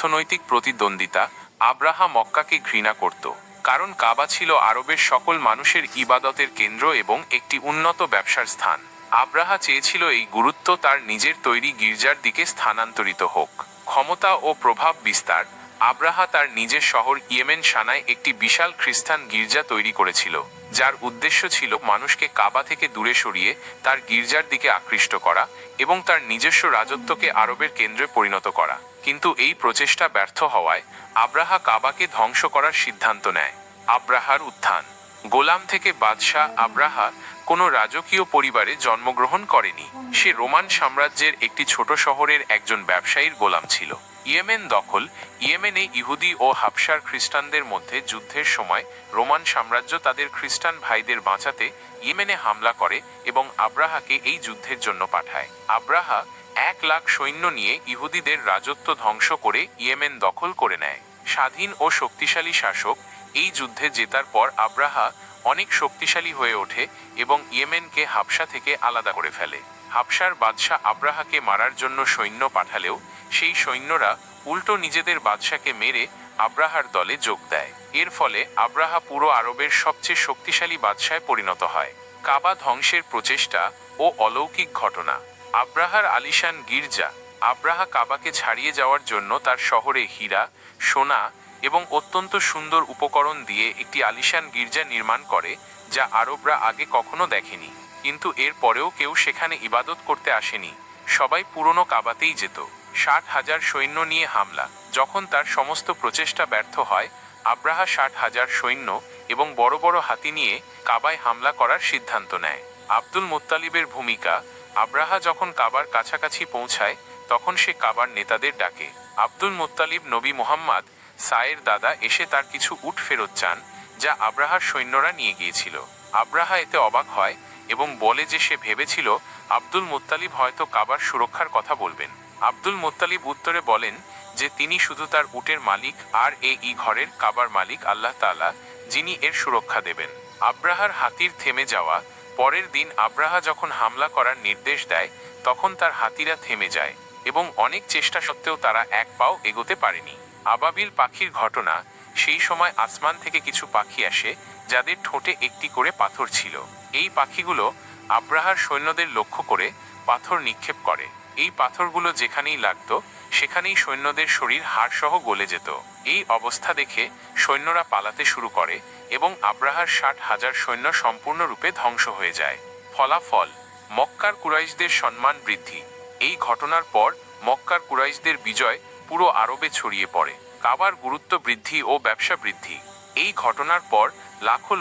অর্থনৈতিক প্রতিদ্বন্দ্বিতা আব্রাহা মক্কাকে ঘৃণা করত, কারণ কাবা ছিল আরবের সকল মানুষের ইবাদতের কেন্দ্র এবং একটি উন্নত ব্যবসার স্থান। আব্রাহা চেয়েছিল এই গুরুত্ব তার নিজের তৈরি গির্জার দিকে স্থানান্তরিত হোক। ক্ষমতা ও প্রভাব বিস্তার, আব্রাহা তার নিজের শহর ইয়েমেন সানায় একটি বিশাল খ্রিস্টান গির্জা তৈরি করেছিল। যার উদ্দেশ্য ছিল মানুষকে কাবা থেকে দূরে সরিয়ে তার গির্জার দিকে আকৃষ্ট করা এবং তার নিজস্ব রাজত্বকে আরবের কেন্দ্রে পরিণত করা। কিন্তু এই প্রচেষ্টা ব্যর্থ হওয়ায় আব্রাহা কাবাকে ধ্বংস করার সিদ্ধান্ত নেয়। আব্রাহার উত্থান। গোলাম থেকে বাদশাহ আব্রাহা কোনো রাজকীয় পরিবারে জন্মগ্রহণ করেনি। সে রোমান সাম্রাজ্যের একটি ছোট শহরের একজন ব্যবসায়ীর গোলাম ছিল। ইয়েমেন দখল, ইয়েমেনে ইহুদি ও হাবসার খ্রিস্টানদের মধ্যে যুদ্ধের সময় রোমান সাম্রাজ্য তাদের খ্রিস্টান ভাইদের বাঁচাতে ইয়েমেনে হামলা করে এবং আব্রাহাকে এই যুদ্ধের জন্য পাঠায়। আব্রাহা এক লাখ সৈন্য নিয়ে ইহুদিদের রাজত্ব ধ্বংস করে ইয়েমেন দখল করে নেয়। স্বাধীন ও শক্তিশালী শাসক এই যুদ্ধে জেতার পর আব্রাহা অনেক শক্তিশালী হয়ে ওঠে এবং ইয়েমেনকে হাবসা থেকে আলাদা করে ফেলে। হাবসার বাদশাহ আব্রাহাকে মারার জন্য সৈন্য পাঠালেও সেই সৈন্যরা উল্টো নিজেদের বাদশাকে মেরে আব্রাহার দলে যোগ দেয়। এর ফলে আব্রাহা পুরো আরবের সবচেয়ে শক্তিশালী বাদশায় পরিণত হয়। কাবা ধ্বংসের প্রচেষ্টা ও অলৌকিক ঘটনা। আব্রাহার আলিশান গির্জা আব্রাহা কাবাকে ছাড়িয়ে যাওয়ার জন্য তার শহরে হীরা, সোনা এবং অত্যন্ত সুন্দর উপকরণ দিয়ে একটি আলিশান গির্জা নির্মাণ করে, যা আরবরা আগে কখনো দেখেনি। কিন্তু এর পরেও কেউ সেখানে ইবাদত করতে আসেনি। সবাই পুরনো কাবাতেই যেত। ষাট হাজার সৈন্য নিয়ে হামলা। যখন তার সমস্ত প্রচেষ্টা ব্যর্থ হয়, আব্রাহা ষাট হাজার সৈন্য এবং বড় বড় হাতি নিয়ে কাবায় হামলা করার সিদ্ধান্ত নেয়। আব্দুল মোত্তালিবের ভূমিকা, আব্রাহা যখন কাবার কাছাকাছি পৌঁছায়, তখন সে কাবার নেতাদের ডাকে। আব্দুল মোত্তালিব নবী মোহাম্মদ সায়ের দাদা এসে তার কিছু উট ফেরত চান, যা আব্রাহার সৈন্যরা নিয়ে গিয়েছিল। আব্রাহা এতে অবাক হয় এবং বলে যে সে ভেবেছিল, আব্দুল মুত্তালিব হয়তো কাবার সুরক্ষার কথা বলবেন। আব্দুল মুত্তালিব উত্তরে বলেন যে তিনি শুধু তার উটের মালিক আর এ ই ঘরের কাবার মালিক আল্লাহ তাআলা, যিনি এর সুরক্ষা দেবেন। আব্রাহার হাতির থেমে যাওয়া, পরের দিন আব্রাহা যখন হামলা করার নির্দেশ দেয়, তখন তার হাতিরা থেমে যায় এবং অনেক চেষ্টা সত্ত্বেও তারা এক পাও এগোতে পারেনি। আবাবিল পাখির ঘটনা, সেই সময় আসমান থেকে কিছু পাখি আসে যাদের ঠোঁটে একটি করে পাথর ছিল। এই পাখিগুলো আব্রাহার সৈন্যদের লক্ষ্য করে পাথর নিক্ষেপ করে। এই পাথরগুলো যেখানেই লাগতো, সেখানেই সৈন্যদের শরীর হাড়সহ গলে যেত। এই অবস্থা দেখে সৈন্যরা পালাতে শুরু করে এবং আব্রাহার ষাট হাজার সৈন্য সম্পূর্ণরূপে ধ্বংস হয়ে যায়। ফলাফল, মক্কার কুরাইশদের সম্মান বৃদ্ধি। এই ঘটনার পর মক্কার কুরাইশদের বিজয় পুরো আরবে ছড়িয়ে পড়ে। কাবার গুরুত্ব বৃদ্ধি ও ব্যবসা বৃদ্ধি। এই ঘটনার পর লাখো